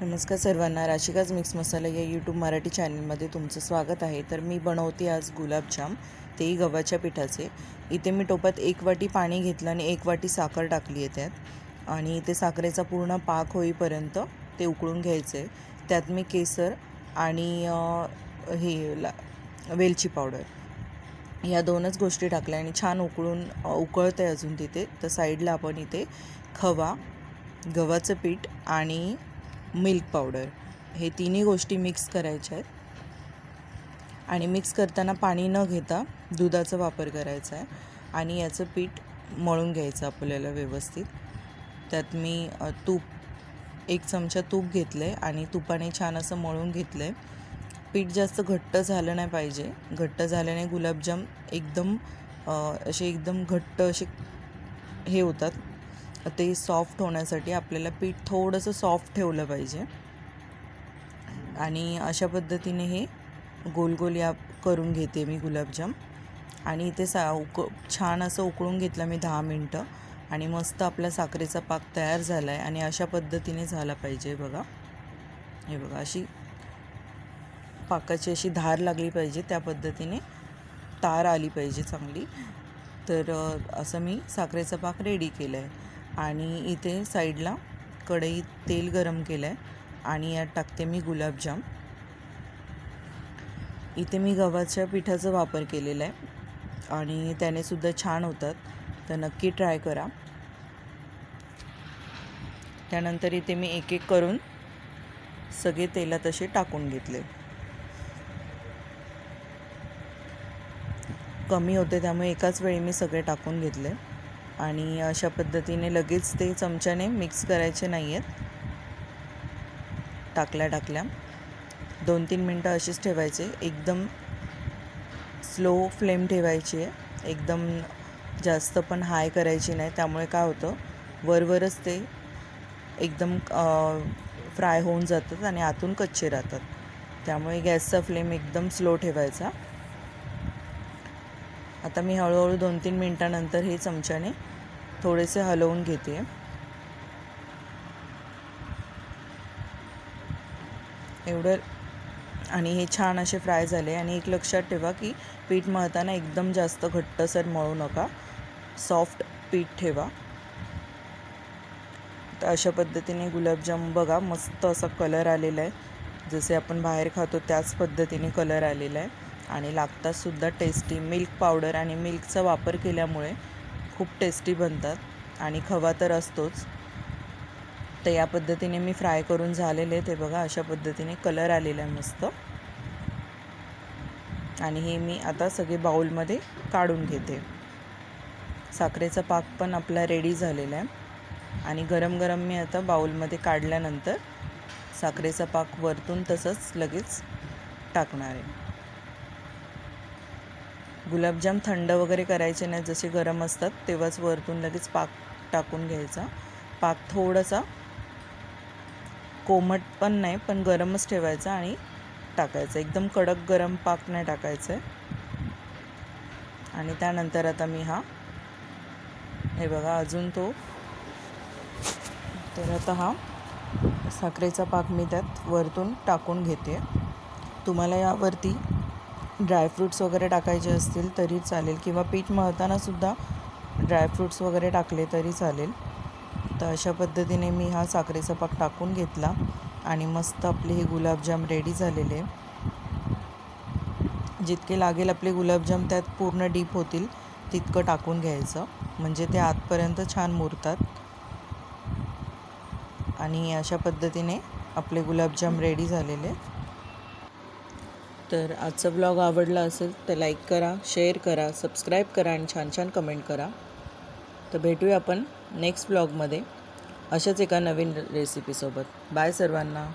नमस्कार सर्वांना राशिकाज मिक्स मसाला या यूट्यूब मराठी चॅनलमध्ये तुमचं स्वागत आहे. तर मी बनवते आज गुलाबजाम तेही गव्हाच्या पिठाचे. इथे मी टोपात एक वाटी पाणी घेतलं आणि एक वाटी साखर टाकली आहे त्यात आणि इथे साखरेचा पूर्ण पाक होईपर्यंत ते उकळून घ्यायचं. आहे त्यात मी केसर आणि हे ला वेलची पावडर या दोनच गोष्टी टाकल्या आणि छान उकळून उकळतं आहे अजून तिथे. तर साईडला आपण इथे खवा गव्हाचं पीठ आणि मिल्क पावडर. हे तिन्ही गोष्टी मिक्स करायच्या आहेत. आणि मिक्स करताना पाणी न घेता दुधाचा वापर करायचा आहे. आणि याचं पीठ मळून घ्यायचं आपल्याला व्यवस्थित. त्यात मी तूप एक चमचा तूप घेतलं आहे आणि तुपाने छान असं मळून घेतलं आहे पीठ जास्त घट्ट झालं नाही पाहिजे. घट्ट झाल्याने गुलाबजाम एकदम असे एकदम घट्ट असे हे होतात. ते सॉफ्ट होण्यासाठी आपल्याला पीठ थोडंसं सॉफ्ट ठेवलं पाहिजे. आणि अशा पद्धतीने हे गोल गोल या करून घेते मी गुलाबजाम. आणि इथे सा उक छान असं उकळून घेतलं मी दहा मिनटं. आणि मस्त आपला साखरेचा पाक तयार झाला आहे आणि अशा पद्धतीने झाला पाहिजे बघा. हे बघा अशी पाकाची अशी धार लागली पाहिजे त्या पद्धतीने तार आली पाहिजे चांगली. तर असं मी साखरेचा पाक रेडी केला आहे आणि इथे साईडला कढईत तेल गरम केलं आहे आणि यात टाकते मी गुलाबजाम. इथे मी गव्हाच्या पिठाचा वापर केलेला आहे आणि त्याने सुद्धा छान होतात. तर नक्की ट्राय करा. त्यानंतर इथे मी एक एक करून सगळे तेलात असे टाकून घेतले. कमी होते त्यामुळे एकाच वेळी मी सगळे टाकून घेतले. आणि अशा पद्धतीने लगेच ते चमच्याने मिक्स करायचे नाही आहेत टाकल्या टाकल्या. दोन तीन मिनटं अशीच ठेवायचे. एकदम स्लो फ्लेम ठेवायची आहे. एकदम जास्त पण हाय करायची नाही. त्यामुळे काय होतं? वरवरच ते एकदम फ्राय होऊन जातात आणि आतून कच्चे राहतात. त्यामुळे गॅसचा फ्लेम एकदम स्लो ठेवायचा. आता मी हळूहळू दोन तीन मिनटानंतर हे चमच्याने थोडेसे हलवून घेते. एवढं आणि हे छान असे फ्राय झाले. आणि एक लक्षात ठेवा की पीठ मळताना एकदम जास्त घट्टसर मळू नका. सॉफ्ट पीठ ठेवा. तर अशा पद्धतीने गुलाबजाम बघा मस्त असा कलर आलेला आहे. जसे आपण बाहेर खातो त्याच पद्धतीने कलर आलेला आहे. आणि लागतातसुद्धा टेस्टी मिल्क पावडर आणि मिल्कचा वापर केल्यामुळे खूप टेस्टी बनतात. आणि खवा तर असतोच. तर या पद्धतीने मी फ्राय करून झालेले ते बघा अशा पद्धतीने कलर आलेला आहे मस्त. आणि हे मी आता सगळे बाऊलमध्ये काढून घेते. साखरेचा पाक पण आपला रेडी झालेला आहे. आणि गरम गरम मी आता बाऊलमध्ये काढल्यानंतर साखरेचा पाक वरतून तसंच लगेच टाकणार आहे. गुलाबजाम थंड वगैरे करायचे नाही जसे गरम असतात तेव्हाच वरतून लगेच पाक टाकून घ्यायचा. पाक थोडासा कोमट पण नाही पण गरमच ठेवायचा आणि टाकायचं. एकदम कडक गरम पाक नाही टाकायचं. आहे आणि त्यानंतर आता मी हा हे बघा अजून तो. तर आता हा साखरेचा पाक मी त्यात वरतून टाकून घेते. तुम्हाला यावरती ड्रायफ्रूट्स वगैरे टाकायचे असतील तरी चालेल. किंवा पीठ मळताना सुद्धा ड्रायफ्रूट्स वगैरे टाकले तरी चालेल. तर अशा पद्धतीने मी हा साखरेचा पाक टाकून घेतला आणि मस्त आपले हे गुलाबजाम रेडी झालेले. जितके लागेल आपले गुलाबजाम त्यात पूर्ण डीप होतील तितकं टाकून घ्यायचं. म्हणजे ते आतपर्यंत छान मुरतात. आणि अशा पद्धतीने आपले गुलाबजाम रेडी झालेले. तर आजचा ब्लॉग आवडला असेल तर लाईक करा शेअर करा सबस्क्राईब करा आणि छान छान कमेंट करा. तर भेटूया आपण नेक्स्ट ब्लॉगमध्ये अशाच एका नवीन रेसिपीसोबत बाय सर्वांना.